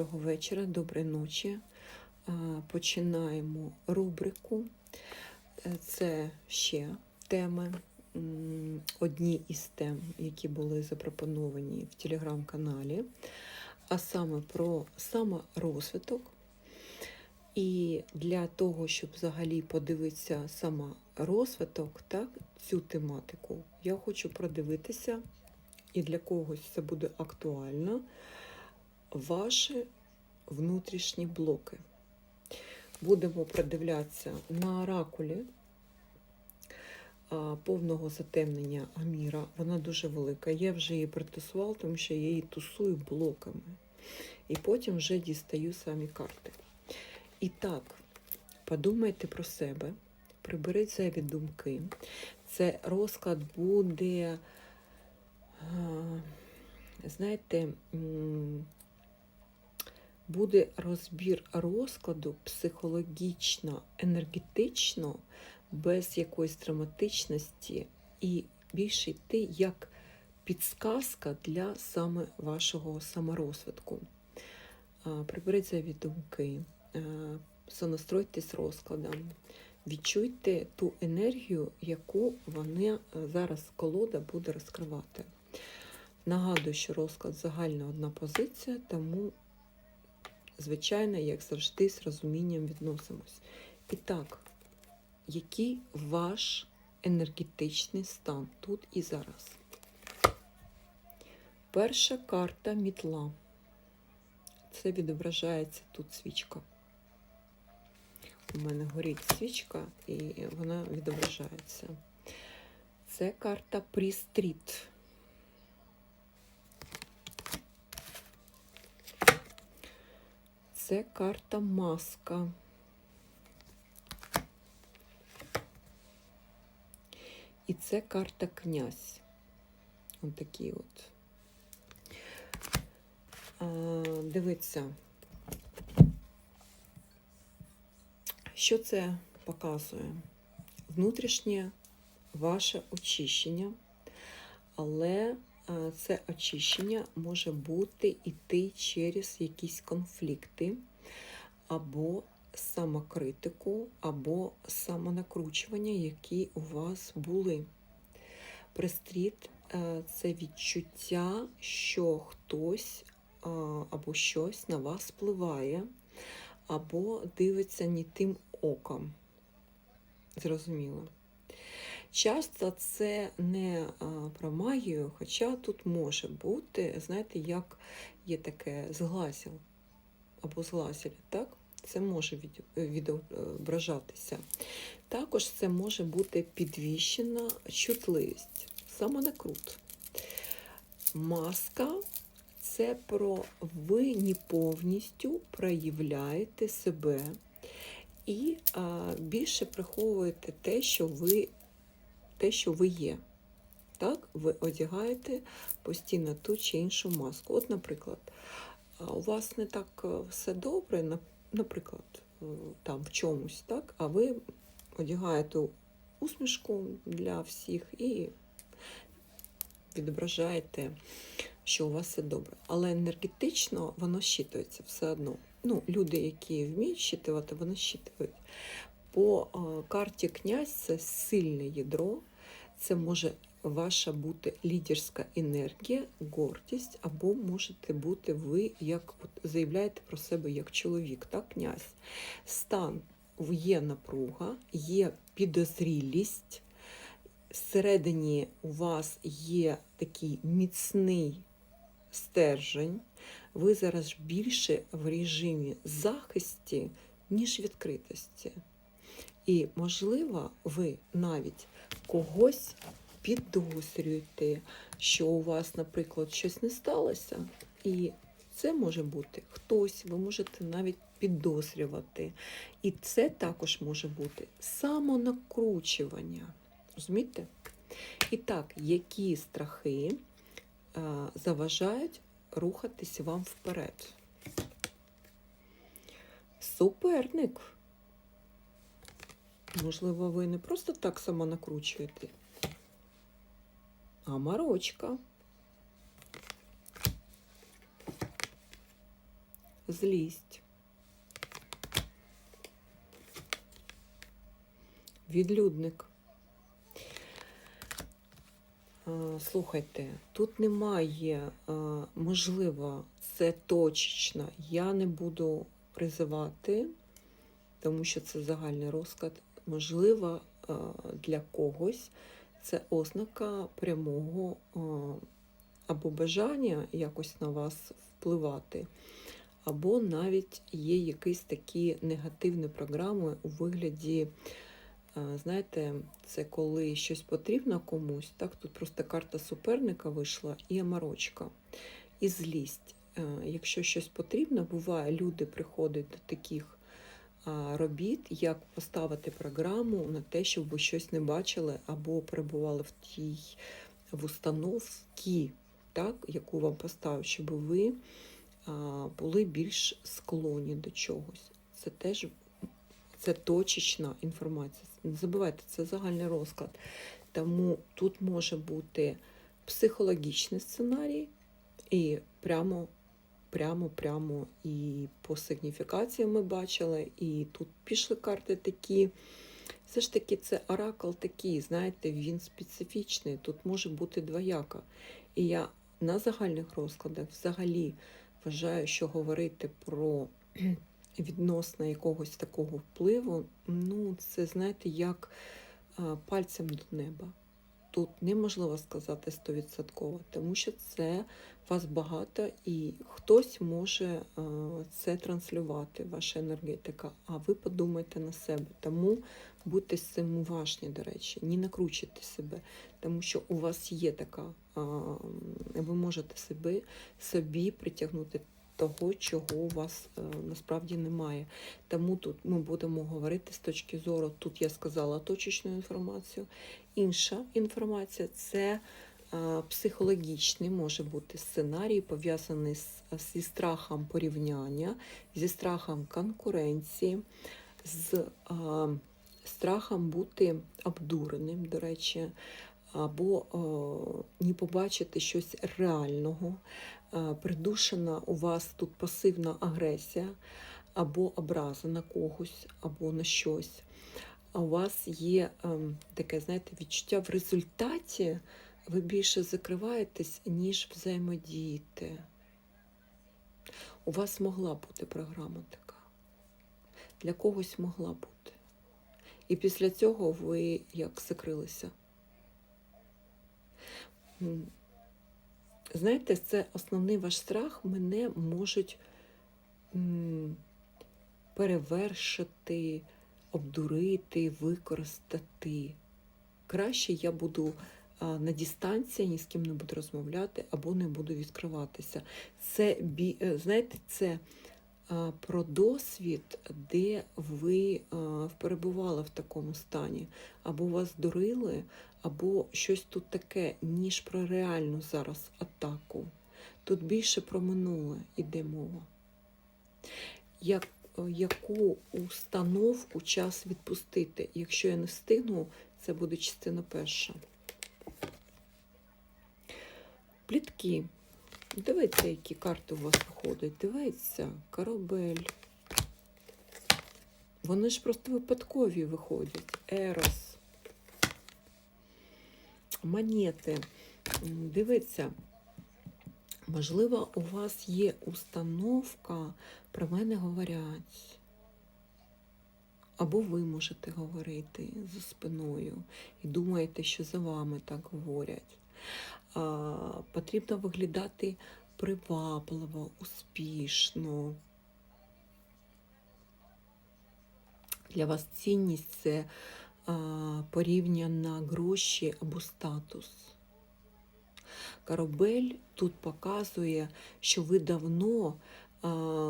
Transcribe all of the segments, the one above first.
Доброго вечора, доброї ночі. Починаємо рубрику. Е, Це ще теми, одні із тем, які були запропоновані в телеграм-каналі, а саме про саморозвиток. І для того, щоб взагалі подивитися саморозвиток, так, цю тематику, я хочу продивитися, і для когось це буде актуально ваші внутрішні блоки. Будемо продивлятися на оракулі повного затемнення Аміра. Вона дуже велика. Я вже її притусувала, тому що я її тусую блоками. І потім вже дістаю самі карти. І так, подумайте про себе, приберіть зайві думки. Це розклад буде, знаєте, буде розбір розкладу психологічно, енергетично, без якоїсь драматичності, і більше йти як підсказка для саме вашого саморозвитку. А, Приберіть зайві думки, а, сонастройтесь розкладом, відчуйте ту енергію, яку вони зараз колода буде розкривати. Нагадую, що розклад загальна одна позиція, тому звичайно, як завжди, з розумінням відносимось. І так, який ваш енергетичний стан тут і зараз? Перша карта мітла. Це відображається тут свічка. У мене горить свічка, і вона відображається. Це карта Прістріт. Це карта маска. І це карта князь. Ось такі от. А, дивіться, що це показує? Внутрішнє ваше очищення, але це очищення може бути іти через якісь конфлікти, або самокритику, або самонакручування, які у вас були. Пристріт е, це відчуття, що хтось або щось на вас впливає, або дивиться не тим оком. Зрозуміло. Часто це не а, про магію, хоча тут може бути, знаєте, як є таке зглазів або зглазіль, так? Це може відображатися. Також це може бути підвищена чутливість, самонакрут. Маска це про ви не повністю проявляєте себе і а, більше приховуєте те, що ви, те, що ви є. Так, ви одягаєте постійно ту чи іншу маску. От, наприклад, у вас не так все добре, наприклад, е, там в чомусь, так, а ви одягаєте усмішку для всіх і відображаєте, що у вас все добре. Але енергетично воно щитується все одно. Ну, люди, які вміють щитувати, вони щитують. По е, карті князь це сильне ядро, це може ваша бути лідерська енергія, гордість, або можете бути ви, як от, заявляєте про себе як чоловік, так, князь. Стан є напруга, є підозрілість. Всередині у вас є такий міцний стержень. Ви зараз більше в режимі захисті, ніж відкритості. І, можливо, ви навіть когось підозрюєте, що у вас, наприклад, щось не сталося, і це може бути хтось, ви можете навіть підозрювати. І це також може бути самонакручування. Розумієте? І так, які страхи е, заважають рухатись вам вперед. Суперник. Можливо, ви не просто так само накручуєте, а морочка. Злість. Відлюдник. Слухайте, тут немає, можливо, це точечно. Я не буду призивати, тому що це загальний розклад. Можливо, для когось це ознака прямого або бажання якось на вас впливати, або навіть є якісь такі негативні програми у вигляді. Знаєте, це коли щось потрібно комусь, так тут просто карта суперника вийшла і амарочка, і злість. Якщо щось потрібно, буває, люди приходять до таких робіт, як поставити програму на те, щоб ви щось не бачили або перебували в тій в установці, так, яку вам поставив, щоб ви були більш склонні до чогось. Це теж це точечна інформація. Не забувайте, це загальний розклад. Тому тут може бути психологічний сценарій, і прямо, прямо, прямо і по сигніфікації ми бачили, і тут пішли карти такі. Все ж таки, це оракул такий, знаєте, він специфічний, тут може бути двояка. І я на загальних розкладах взагалі вважаю, що говорити про відносно якогось такого впливу, ну, це, знаєте, як пальцем до неба. Тут неможливо сказати стовідсотково, тому що це вас багато і хтось може це транслювати, ваша енергетика, а ви подумайте на себе. Тому будьте з цим уважні, до речі, не накручуйте себе, тому що у вас є така, ви можете себе, собі притягнути того, чого у вас е, насправді немає. Тому тут ми будемо говорити з точки зору, тут я сказала точечну інформацію. Інша інформація це е, психологічний може бути сценарій, пов'язаний зі страхом порівняння, зі страхом конкуренції, з е, страхом бути обдуреним, до речі, або е, не побачити щось реального. Придушена у вас тут пасивна агресія, або образа на когось, або на щось. А у вас є ем, таке, знаєте, відчуття в результаті ви більше закриваєтесь, ніж взаємодієте. У вас могла бути програма така. Для когось могла бути. І після цього ви як закрилися. Знаєте, це основний ваш страх. Мене можуть перевершити, обдурити, використати. Краще я буду на дистанції, ні з ким не буду розмовляти або не буду відкриватися. Це е, знаєте, це про досвід, де ви перебували в такому стані, або вас дурили, або щось тут таке, ніж про реальну зараз атаку. Тут більше про минуле йде мова. Як, яку установку час відпустити? Якщо я не встигну, це буде частина перша. Плітки. Дивіться, які карти у вас виходять. Дивіться, корабель. Вони ж просто випадкові виходять. Ерос. Монети. Дивіться, можливо, у вас є установка, про мене говорять. Або ви можете говорити за спиною і думаєте, що за вами так говорять. А, потрібно виглядати привабливо, успішно. Для вас цінність це а, порівняно гроші або статус. Корабель тут показує, що ви давно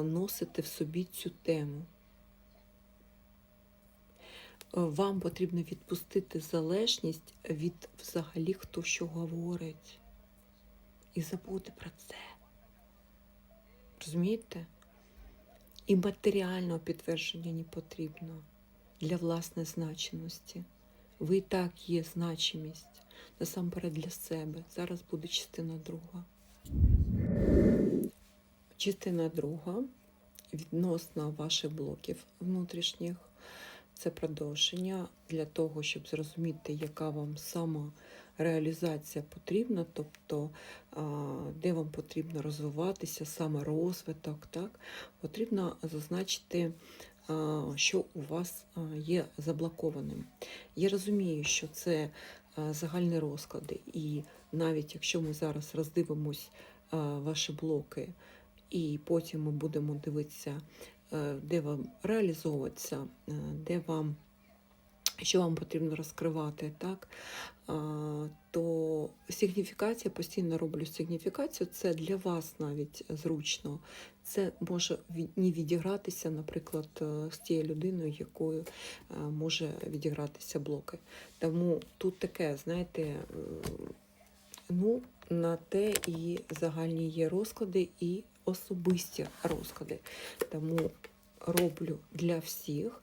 носите в собі цю тему. Е, Вам потрібно відпустити залежність від взагалі хто що говорить. І забути про це. Розумієте? І матеріального підтвердження не потрібно для власної значеності. Ви і так є значимість насамперед для себе. Зараз буде частина друга. Частина друга відносно ваших блоків внутрішніх. Це продовження для того, щоб зрозуміти, яка вам самореалізація потрібна, тобто де вам потрібно розвиватися, саме розвиток, так? потрібно зазначити, що у вас є заблокованим. Я розумію, що це загальні розклади, і навіть якщо ми зараз роздивимось ваші блоки, і потім ми будемо дивитися, де вам реалізовуватися, де вам, що вам потрібно розкривати, так? То сигніфікація, постійно роблю сигніфікацію, це для вас навіть зручно. Це може не відігратися, наприклад, е, з тією людиною, якою е, може відігратися блоки. Тому тут таке, знаєте, ну, на те і загальні є розклади, і особисті розклади. Тому роблю для всіх.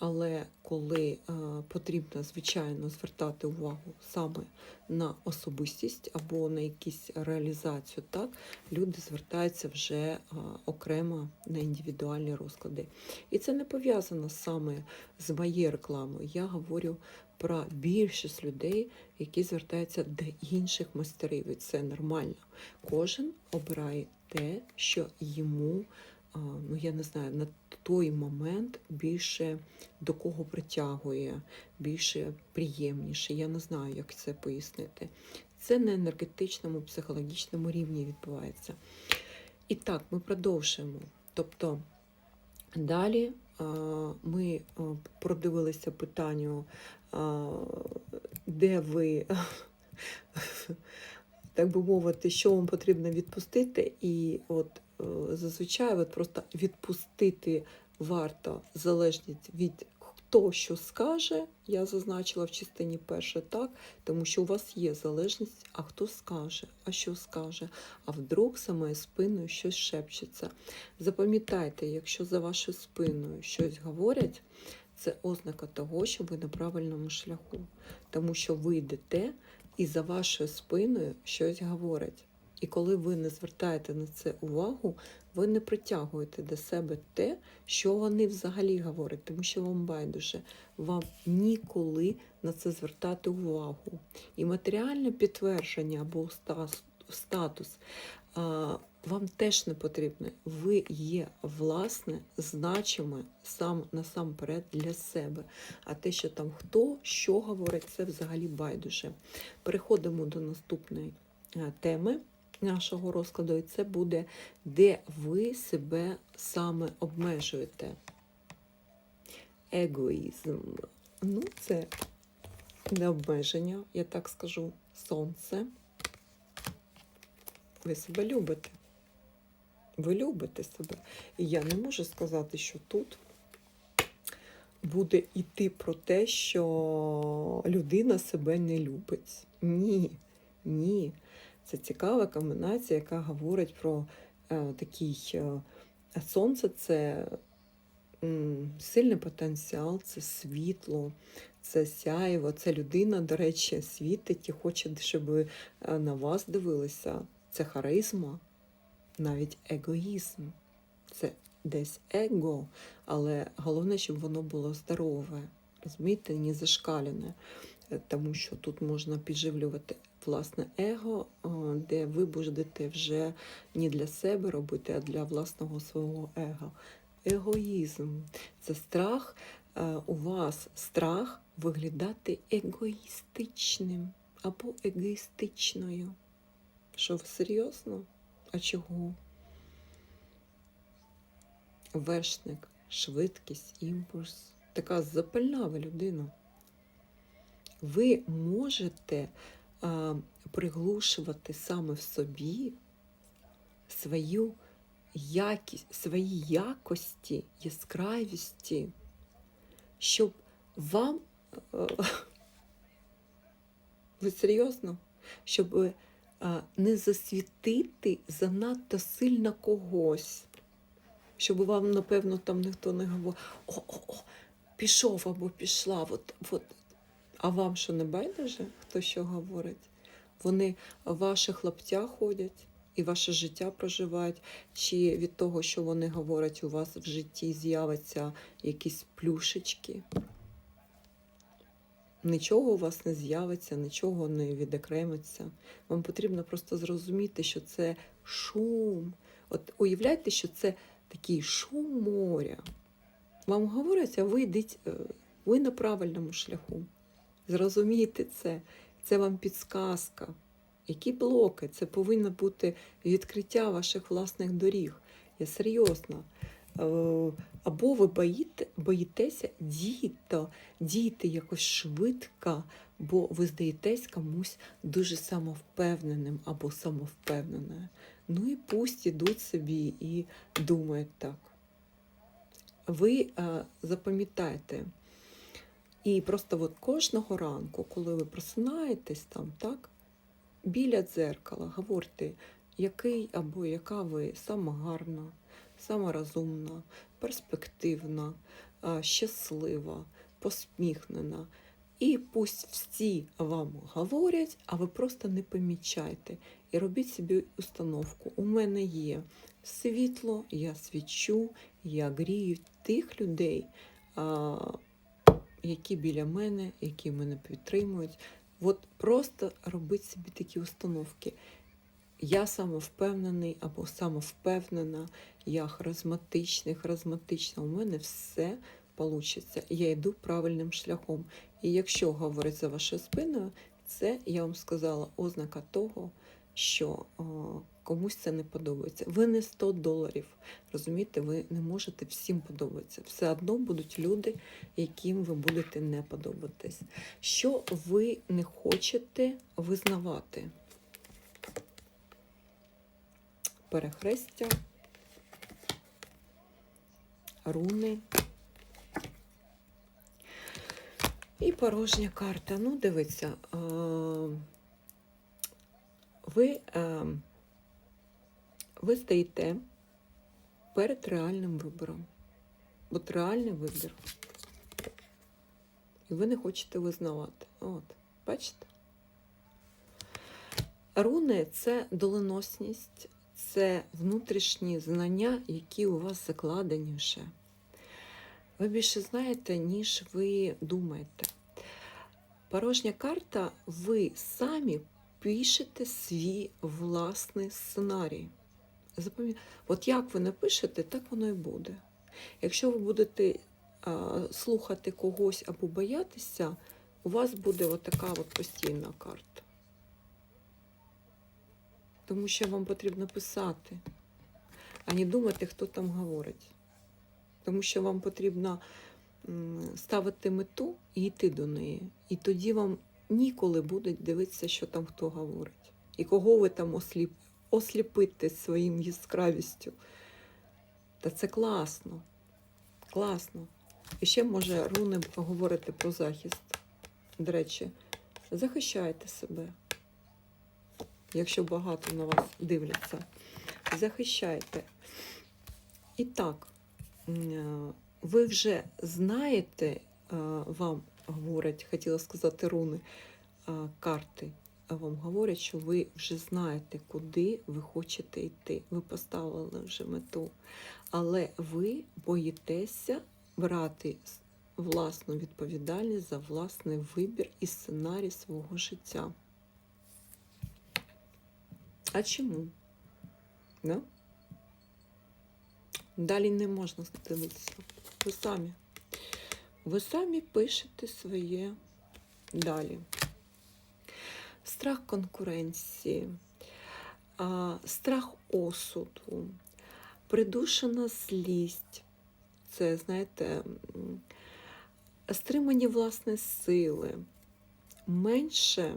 Але коли е, потрібно, звичайно, звертати увагу саме на особистість або на якісь реалізацію, так, люди звертаються вже е, окремо на індивідуальні розклади. І це не пов'язано саме з моєю рекламою. Я говорю про більшість людей, які звертаються до інших майстерів. І це нормально. Кожен обирає те, що йому, ну я не знаю, на той момент більше до кого притягує, більше приємніше. Я не знаю, як це пояснити. Це на енергетичному, психологічному рівні відбувається. І так, ми продовжуємо. Тобто далі ми продивилися питанню, де ви, так би мовити, що вам потрібно відпустити, і от е, зазвичай от просто відпустити варто залежність від хто що скаже. Я зазначила в частині перше так, тому що у вас є залежність, а хто скаже, а що скаже, а вдруг за моєю спиною щось шепчеться. Запам'ятайте, якщо за вашою спиною щось говорять, це ознака того, що ви на правильному шляху, тому що ви йдете і за вашою спиною щось говорять. І коли ви не звертаєте на це увагу, ви не притягуєте до себе те, що вони взагалі говорять, тому що вам байдуже, вам ніколи на це звертати увагу. І матеріальне підтвердження або статус вам теж не потрібне. Ви є власне значиме сам насамперед для себе. А те, що там хто що говорить, це взагалі байдуже. Переходимо до наступної е, теми нашого розкладу, і це буде, де ви себе саме обмежуєте. Егоїзм. Ну, це не обмеження, я так скажу, сонце. Ви себе любите. Ви любите себе. І я не можу сказати, що тут буде йти про те, що людина себе не любить. Ні, ні. Це цікава комбінація, яка говорить про е, такий е, сонце це м, сильний потенціал, це світло, це сяєво, це людина, до речі, світить і хоче, щоб е, на вас дивилися. Це харизма, навіть егоїзм. Це десь его, але головне, щоб воно було здорове, розумієте, не зашкалене. Е, Тому що тут можна підживлювати власне его, де ви будете вже не для себе робити, а для власного свого его. Егоїзм це страх, е, у вас страх виглядати егоїстичним або егоїстичною. Що ви серйозно? А чого? Вершник, швидкість, імпульс. Така запальна ви людина. Ви можете а, приглушувати саме в собі свою якість, свої якості, яскравісті, щоб вам. е, Ви серйозно? Щоб а, не засвітити занадто сильно когось, щоб вам, напевно, там ніхто не говорив, о, о, о, пішов або пішла. От, от. А вам що не байдуже, хто що говорить? Вони в ваших лаптях ходять і ваше життя проживають, чи від того, що вони говорять, у вас в житті з'явиться якісь плюшечки. Нічого у вас не з'явиться, нічого не відокремиться. Вам потрібно просто зрозуміти, що це шум. От уявляйте, що це такий шум моря. Вам говорять, а ви йдіть, е, ви на правильному шляху. Зрозумійте це. Це вам підсказка. Які блоки? Це повинно бути відкриття ваших власних доріг. Я серйозно. Е, Або ви боїте, боїтеся дійти, дійти якось швидко, бо ви здаєтесь комусь дуже самовпевненим або самовпевненою. Ну і пусть ідуть собі і думають так. Ви е, запам'ятайте, і просто от кожного ранку, коли ви просинаєтесь там, так, біля дзеркала, говорте, який або яка ви сама гарна, сама розумна, перспективна, щаслива, посміхнена. І пусть всі вам говорять, а ви просто не помічайте. І робіть собі установку. У мене є світло, я свічу, я грію тих людей, які біля мене, які мене підтримують. От просто робіть собі такі установки. Я самовпевнений або самовпевнена, я харизматичний, харизматична. У мене все вийде. Я йду правильним шляхом. І якщо говорить за вашою спиною, це я вам сказала ознака того, що о, комусь це не подобається. Ви не 100 доларів. Розумієте, ви не можете всім подобатися. Все одно будуть люди, яким ви будете не подобатись. Що ви не хочете визнавати? Перехрестя, руни. І порожня карта. Ну, дивіться, е, ви, е, ви стоїте перед реальним вибором. От реальний вибір. І ви не хочете визнавати. От, бачите? Руни це доленосність, це внутрішні знання, які у вас закладені вже. Ви більше знаєте, ніж ви думаєте. Порожня карта, ви самі пишете свій власний сценарій. От як ви напишете, так воно і буде. Якщо ви будете а, слухати когось або боятися, у вас буде отака от постійна карта. Тому що вам потрібно писати, а не думати, хто там говорить. Тому що вам потрібно ставити мету і йти до неї. І тоді вам ніколи буде дивитися, що там хто говорить. І кого ви там осліп... осліпите своїм яскравістю. Та це класно. Класно. І ще може руни говорити про захист. До речі, захищайте себе. Якщо багато на вас дивляться, захищайте. І так, е, ви вже знаєте, е, вам говорять, хотіла сказати руни, е, карти, вам говорять, що ви вже знаєте, куди ви хочете йти. Ви поставили вже мету. Але ви боїтеся брати власну відповідальність за власний вибір і сценарій свого життя. А чому? Да? Далі не можна дивитися. Ви самі. Ви самі пишете своє далі. Страх конкуренції, страх осуду, придушена злість. Це, знаєте, стримані власні сили. Менше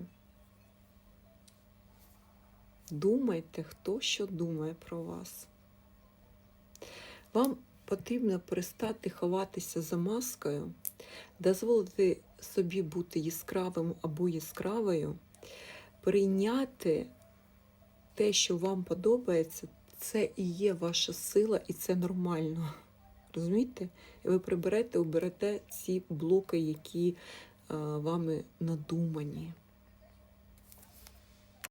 думайте, хто що думає про вас. Вам потрібно перестати ховатися за маскою, дозволити собі бути яскравим або яскравою, прийняти те, що вам подобається, це і є ваша сила, і це нормально. Розумієте? І ви приберете, уберете ці блоки, які е, вами надумані.